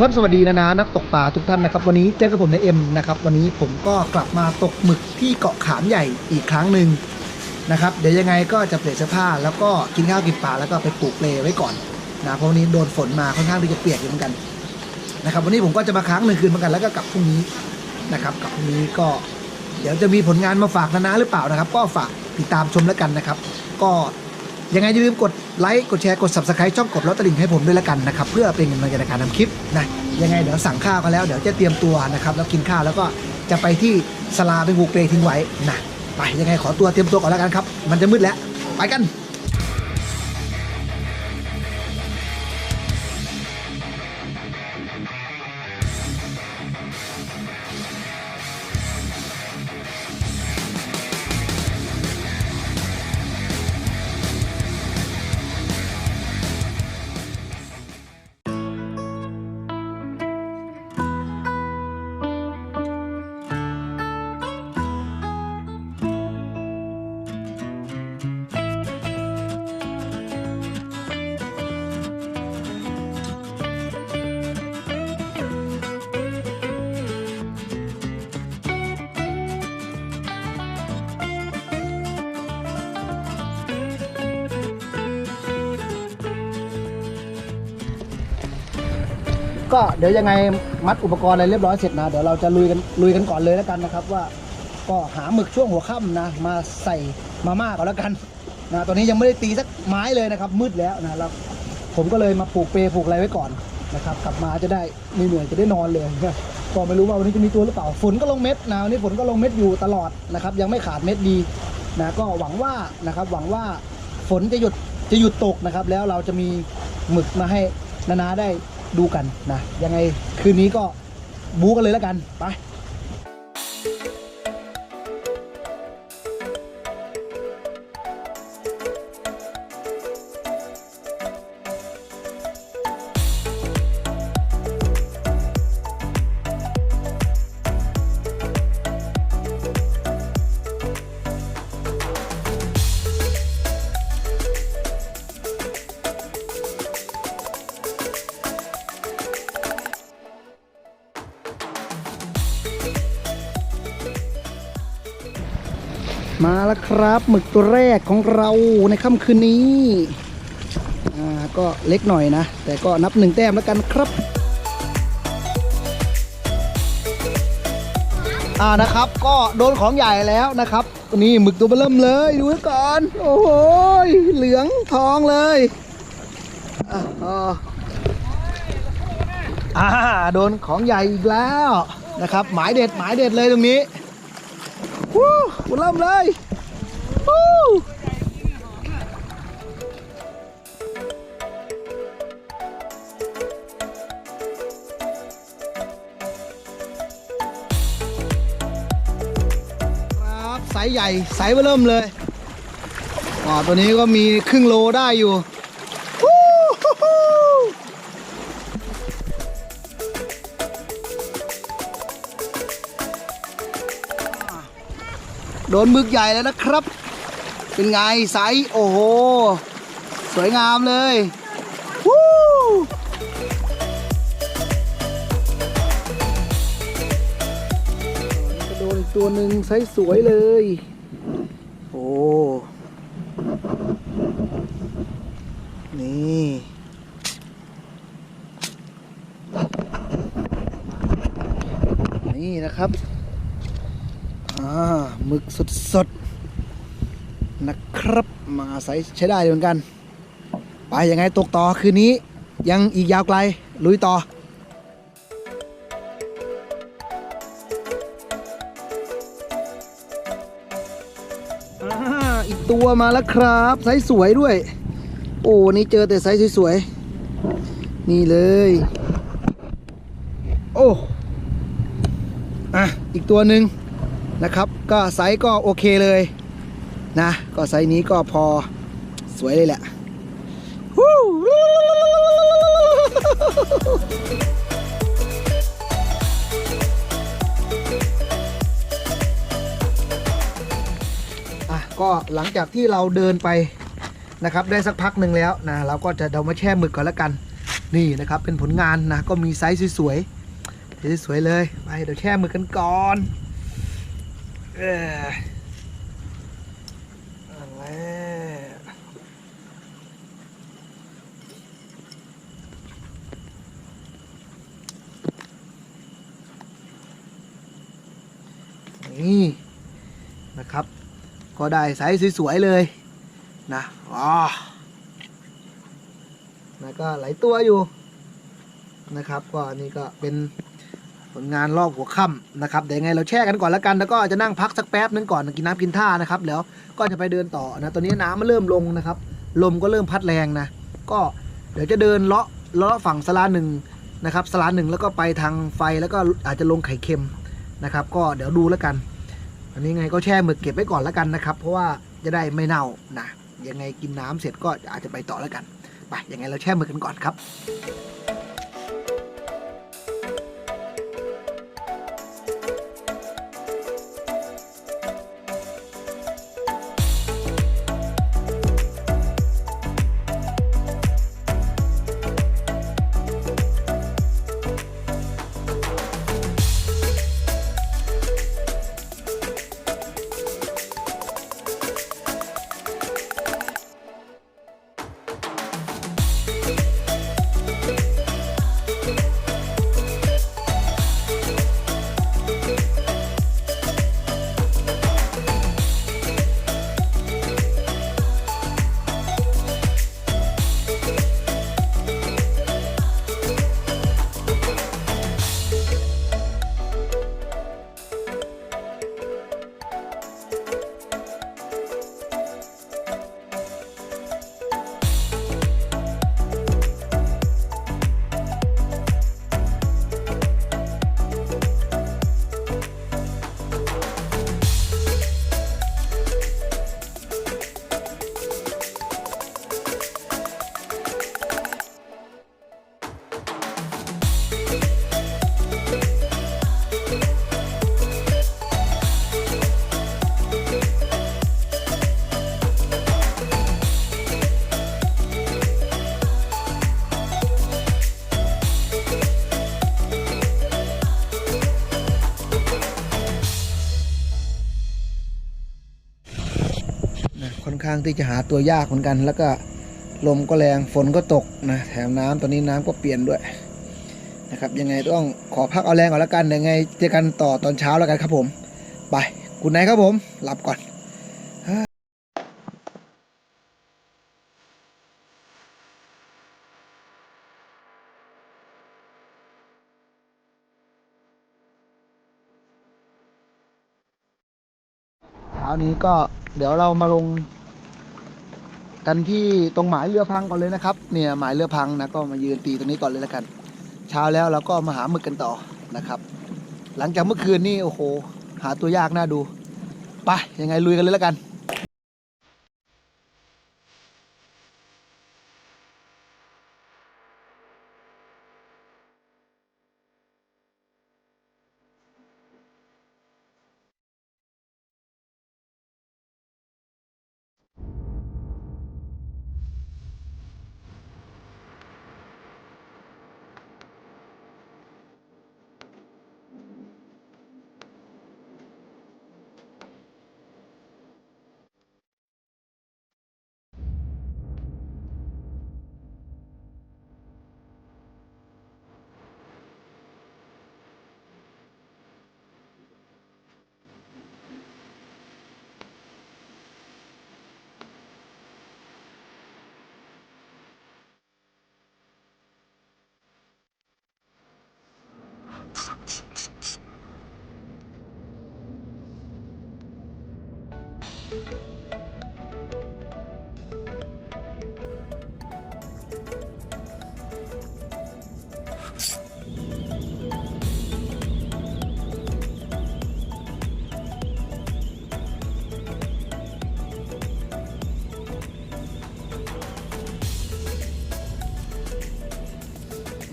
ครับสวัสดีนะนะนักตกปลาทุกท่านนะครับ วันนี้เจอกับผมในเอ็มนะครับวันนี้ผมก็กลับมาตกหมึกที่เกาะขามใหญ่อีกครั้งหนึ่งนะครับเดี๋ยวยังไงก็จะเปลี่ยนเสื้อผ้า แล้วก็กินข้าวกินปลาแล้วก็ไปปลูกเลไว้ก่อนนะเพราะวันนี้โดนฝนมาค่อนข้างที่จะเปียกอยู่เหมือนกันนะครับวันนี้ผมก็จะมาค้างหนึ่งคืนเหมือนกันแล้วก็กลับพรุ่งนี้นะครับกลับพรุ่งนี้ก็ เดี๋ยวจะมีผลงานมาฝากนะนะหรือเปล่านะครับ ก็ฝากติดตามชมแล้วกันนะครับ ก็ ยังไงอย่าลืมกดไลค์กดแชร์กด subscribe ช่องกดลอตตอรี่ให้ผมด้วยแล้วกันนะครับ เพื่อเป็นกำลังใจในการทำคลิปนะยังไงเดี๋ยวสั่งข้าวกันแล้วเดี๋ยวจะเตรียมตัวนะครับแล้วกินข้าวแล้วก็จะไปที่สลาไปบุกเปลทิ้งไว้นะไปยังไงขอตัวเตรียมตัวก่อนแล้วกันครับ มันจะมืดแล้ว ไปกัน ก็เดี๋ยวยังไงมัดอุปกรณ์อะไรเรียบร้อยเสร็จนะ เดี๋ยวเราจะลุยกันลุยกันก่อนเลยแล้วกันนะครับ ว่าก็หาหมึกช่วงหัวค่ำนะ มาใส่มาม่าก่อนแล้วกันนะตอนนี้ยังไม่ได้ตีสักไม้เลยนะครับ มืดแล้วนะแล้วผมก็เลยมาปลูกเปรย์ปลูกอะไรไว้ก่อนนะครับ กลับมาจะได้ไม่เหนื่อยจะได้นอนเลยนะก็ไม่รู้ว่าวันนี้จะมีตัวหรือเปล่าฝนก็ลงเม็ดนะวันนี้ฝนก็ลงเม็ดอยู่ตลอดนะครับ ยังไม่ขาดเม็ดดีนะก็หวังว่านะครับหวังว่าฝนจะหยุดจะหยุดตกนะครับ แล้วเราจะมีหมึกมาให้นานาได้ ดูกันนะยังไงคืนนี้ก็บู๊กันเลยแล้วกันไป มาแล้วครับหมึกตัวแรกของเราในค่ำคืนนี้ อ่าก็เล็กหน่อยนะ แต่ก็นับหนึ่งแต้มแล้วกันครับ อ่านะครับก็โดนของใหญ่แล้วนะครับ นี่หมึกตัวเบอเริ่มเลยดูก่อน โอ้โหเหลืองทองเลยอ่าโดนของใหญ่อีกแล้วนะครับ หมายเด็ดหมายเด็ดเลยตรงนี้ วู้เริ่มเลยวู้ครับไซส์ใหญ่ไซส์เริ่มเลยอ๋อตัวนี้ก็มีครึ่งโลได้อยู่ ดนมึกใหญ่แล้วนะครับ เป็นไงไซส์โอ้โห สวยงามเลยวู้โดนอีกตัวหนึ่งไซส์สวยเลย โอ้ นี่นี่นะครับ สดสดๆ นะครับมาไซส์ใช้ได้เหมือนกัน ไปยังไงตกต่อคืนนี้ยังอีกยาวไกล ลุยต่ออีกตัวมาแล้วครับไซส์สวยด้วย โอ้นี่เจอแต่ไซส์สวยๆ นี่เลย โอ้ อะ อีกตัวหนึ่ง นะครับ ก็ไซส์ก็โอเคเลยนะ ก็ไซส์นี้ก็พอสวยเลยแหละอะก็หลังจากที่เราเดินไปนะครับได้สักพักหนึ่งแล้วนะเราก็จะเดามาแช่หมึกก่อนแล้วกัน นี่นะครับเป็นผลงานนะก็มีไซส์สวยๆไซส์สวยๆเลยไปเดี๋ยวแช่หมือกันก่อน เอออาแล้วนี่นะครับ ก็ได้ไซส์สวย ๆ เลยนะอ๋อแล้วก็หลายตัวอยู่นะครับ ก็นี่ก็เป็น ผลงานรอบหัวค่ำนะครับเดี๋ยวไงเราแช่กันก่อนแล้วกัน แล้วก็จะนั่งพักสักแป๊บนึงก่อนกินน้ำกินท่านะครับแล้วก็จะไปเดินต่อนะตอนนี้น้ำมันเริ่มลงนะครับ ลมก็เริ่มพัดแรงนะ ก็เดี๋ยวจะเดินเลาะเลาะฝั่งสลาหนึ่งนะครับสลาหนึ่งแล้วก็ไปทางไฟแล้วก็อาจจะลงไข่เค็มนะครับ ก็เดี๋ยวดูแล้วกัน อันนี้ไงก็แช่หมึกเก็บไว้ก่อนแล้วกันนะครับ เพราะว่าจะได้ไม่เน่านะยังไงกินน้ำเสร็จก็อาจจะไปต่อแล้วกันไปยังไงเราแช่หมึกกันก่อนครับ ค่อนข้างที่จะหาตัวยากเหมือนกัน แล้วก็ลมก็แรงฝนก็ตกนะแถมน้ำตอนนี้น้ำก็เปลี่ยนด้วยนะครับยังไงต้องขอพักเอาแรงก่อนแล้วกันยังไงเจอกันต่อตอนเช้าแล้วกันครับผม ไปคุณนายครับผมหลับก่อนเช้านี้ก็เดี๋ยวเรามาลง กันที่ตรงหมายเรือพังก่อนเลยนะครับ เนี่ยหมายเรือพังนะก็มายืนตีตรงนี้ก่อนเลยแล้วกัน เช้าแล้วเราก็มาหาหมึกกันต่อนะครับ หลังจากเมื่อคืนนี่โอ้โห หาตัวยากน่าดูไปยังไงลุยกันเลยแล้วกัน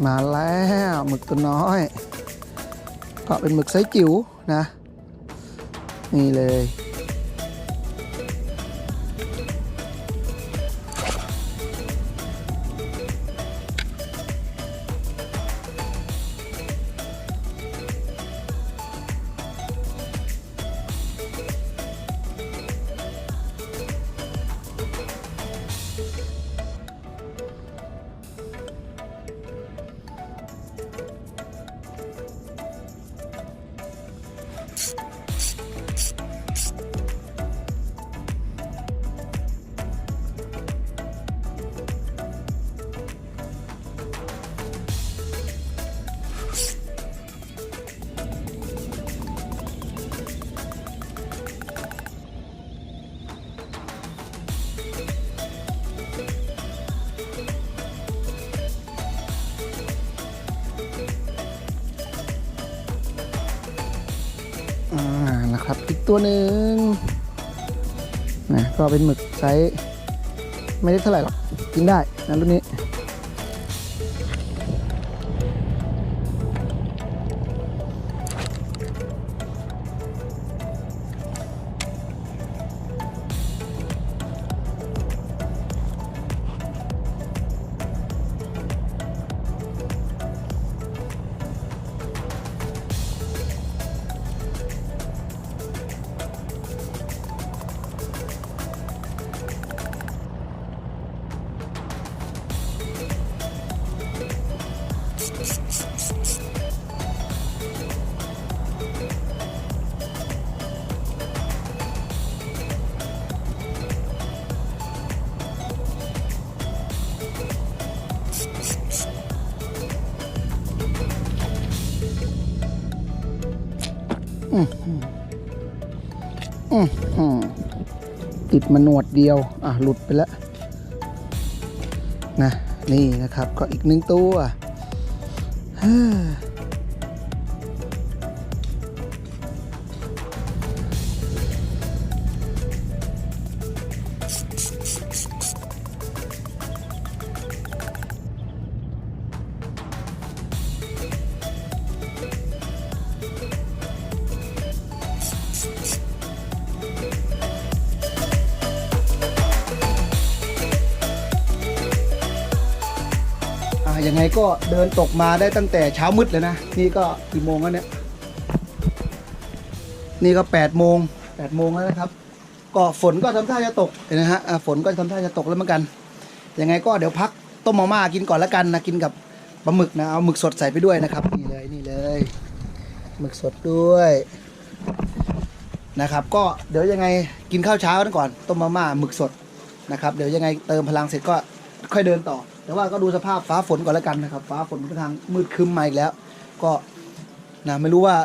มาแล้วหมึกตัวน้อยก็ เป็นหมึกไซส์จิ๋วนะ นี่เลย ตัวหนึ่งนะก็เป็นหมึกไซส์ไม่ได้เท่าไหร่หรอกกินได้นะรุ่นนี้ อื้อหือติดมาหนวดเดียว อะ หลุดไปแล้ว นะ นี่นะครับ ก็อีกหนึ่งตัวเฮ้อ ยังไงก็เดินตกมาได้ตั้งแต่เช้ามืดเลยนะ นี่ก็กี่โมงแล้วเนี่ย นี่ก็แปดโมงแปดโมงแล้วนะครับ ก็ฝนก็ทำท่าจะตกเห็นไหมฮะฝนก็ทำท่าจะตกแล้วเหมือนกัน ยังไงก็เดี๋ยวพักต้มมาม่ากินก่อนแล้วกันนะ กินกับปลาหมึกนะ เอาหมึกสดใส่ไปด้วยนะครับ นี่เลยนี่เลยหมึกสดด้วยนะครับ ก็เดี๋ยวยังไงกินข้าวเช้ากันก่อน ต้มมาม่าหมึกสดนะครับ เดี๋ยวยังไงเติมพลังเสร็จก็ค่อยเดินต่อ แต่ว่าก็ดูสภาพฟ้าฝนก่อนแล้วกันนะครับ ฟ้าฝนค่อนข้างมืดครึ้มมาอีกแล้ว ก็นะไม่รู้ว่า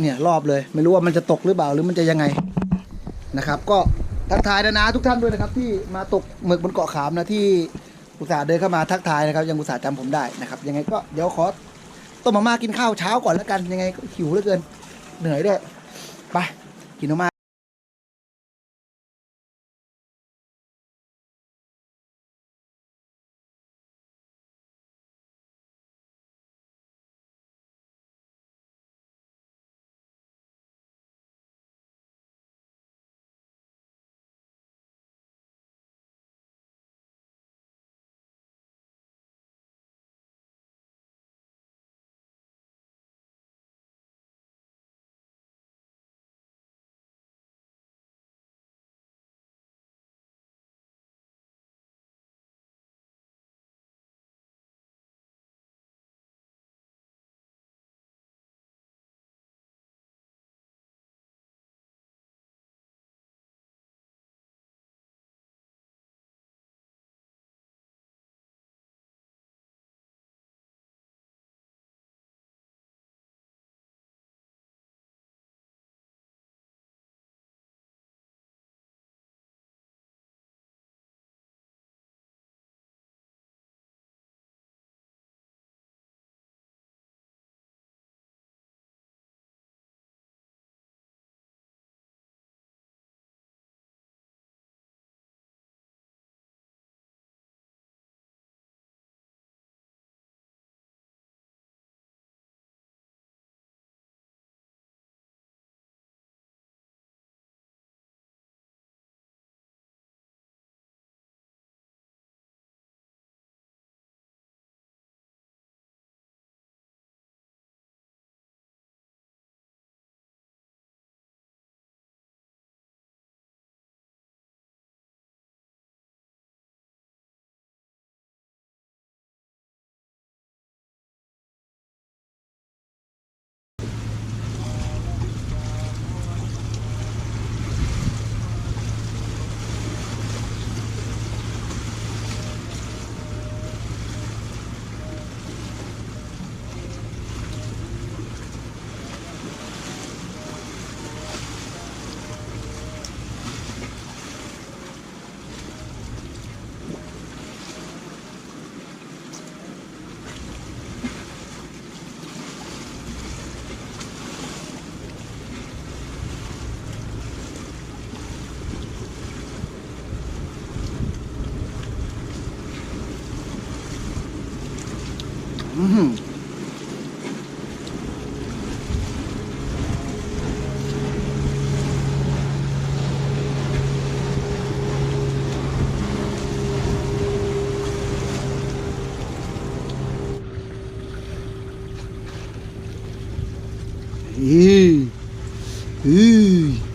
เนี่ยรอบเลย ไม่รู้ว่ามันจะตกหรือเปล่าหรือมันจะยังไงนะครับ ก็ทักทายนะนะทุกท่านด้วยนะครับ ที่มาตกหมึกบนเกาะขามนะที่อุตส่าห์เดินเข้ามาทักทายนะครับ ยังอุตส่าห์จำผมได้นะครับ ยังไงก็เดี๋ยวขอต้มมาม่ากินข้าวเช้าก่อนแล้วกันยังไงก็หิวเหลือเกินเหนื่อยด้วยไปกินมาม่า อีอี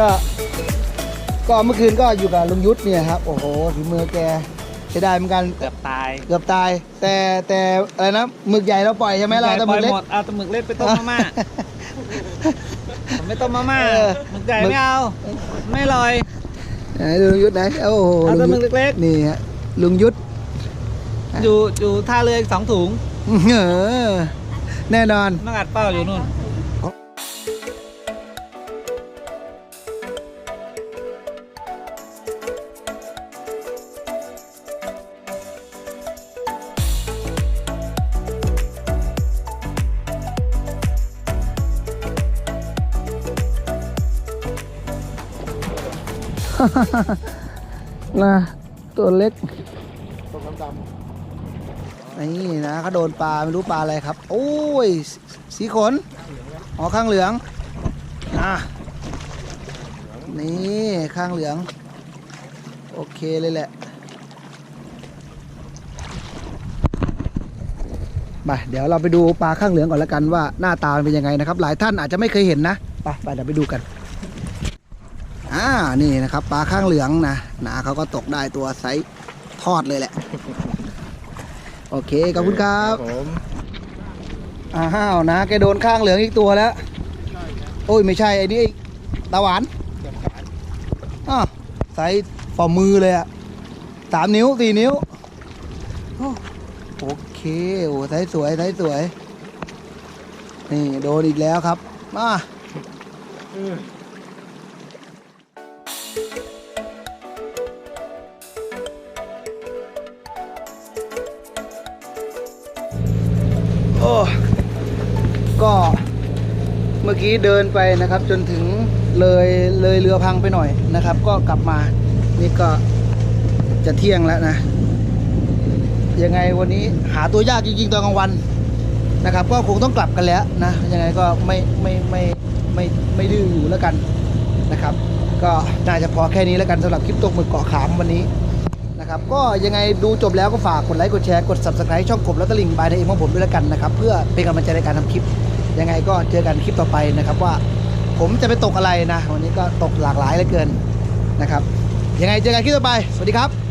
ก็ก็เมื่อคืนก็อยู่กับลุงยุทธเนี่ยครับโอ้โหฝีมือแกใช้ได้เหมือนกันเกือบตาย เกือบตาย แต่แต่อะไรนะหมึกใหญ่เราปล่อยใช่ไหมเราแต่หปมึล่อกยเล็กหมดเอาแต่หมึกเล็กไปต้มมาม่าผมไม่ต้มมาม่าเออหมึกใหญ่หมึกไม่เอา ไม่อร่อยไหนดูลุงยุทธไหนโอ้โหเอาแต่ลุงหมึยุทกธเล็กนี่ฮะลุงยุทธอะๆอยู่อยู่ท่าเรืออีกสองถุงเออแน่นอนนั่งอัดเป้าอยู่นู่น นะตัวเล็กต้มน้ำดนี่นะเขาโดนปลาไม่รู้ปลาอะไรครับ โอ้ย สีขนอ๋อข้างเหลืองอะนี่ข้างเหลือง โอเคเลยแหละมาเดี๋ยวเราไปดูปลาข้างเหลืองก่อนแล้วกันว่าหน้าตามันเป็นยังไงนะครับ หลายท่านอาจจะไม่เคยเห็นนะ ไปไปเดี๋ยวไปดูกัน อ่านี่นะครับปลาข้างเหลืองนะหนาเขาก็ตกได้ตัวไซส์ทอดเลยแหละ โอเคำขอบคุณครับผมอ้าวนะแกโดนข้างเหลืองอีกตัวแล้ว โอ้ยไม่ใช่ไอ้นี่ตาหวานอ้าวใส่ฝ่ามือเลยอะสามนิ้วสี่นิ้ว โอ้โอเคโอ้ใส่สวยใส่สวย นี่โดนอีกแล้วครับ มา กี้เดินไปนะครับ จนถึงเลยเลยเรือพังไปหน่อยนะครับ ก็กลับมานี่ก็จะเที่ยงแล้วนะยังไงวันนี้หาตัวยากจริงๆตอนกลางวันนะครับ ก็คงต้องกลับกันแล้วนะยังไงก็ไม่ไม่ไม่ไม่ไม่ดื้ออยู่แล้วกันนะครับ ก็น่าจะพอแค่นี้แล้วกันสำหรับคลิปตกหมึกเกาะขามวันนี้นะครับ ก็ยังไงดูจบแล้วก็ฝากกดไลค์กดแชร์กด subscribe ช่องกบและตะลิงบายในเองของผมด้วยแล้วกันนะครับ เพื่อเป็นกำลังใจในการทำคลิป ยังไงก็เจอกันคลิปต่อไปนะครับว่าผมจะไปตกอะไรนะ วันนี้ก็ตกหลากหลายเหลือเกินนะครับ ยังไงเจอกันคลิปต่อไป สวัสดีครับ